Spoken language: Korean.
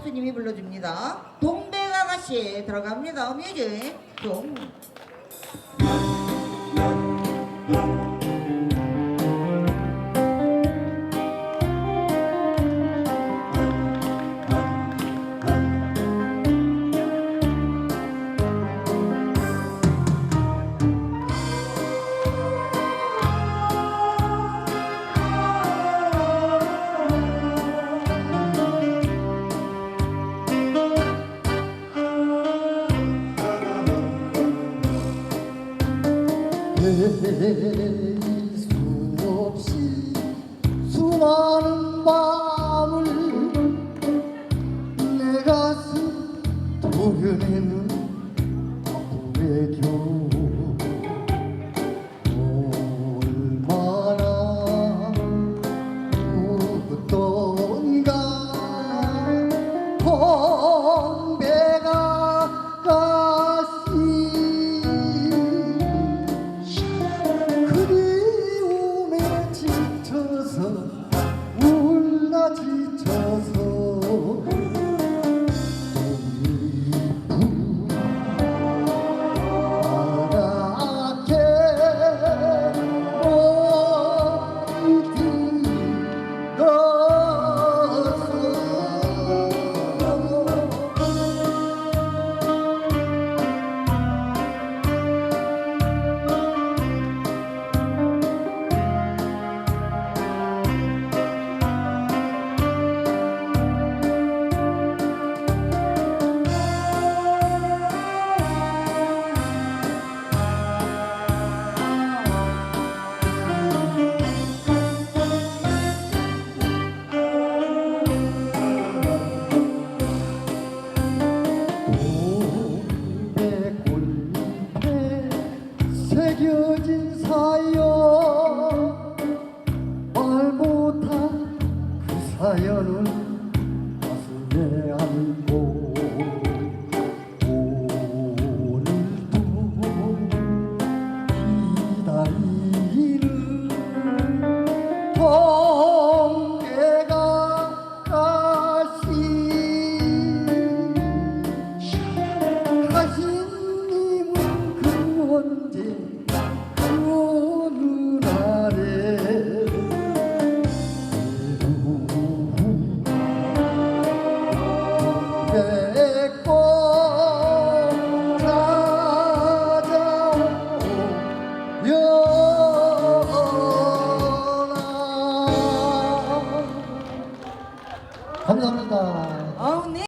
샤프님이 불러줍니다. 동백아가씨 들어갑니다. 어, 뮤직 동. 대손 없이 수많은 밤을 내 가슴 도려내는 아픔의 겨울. take you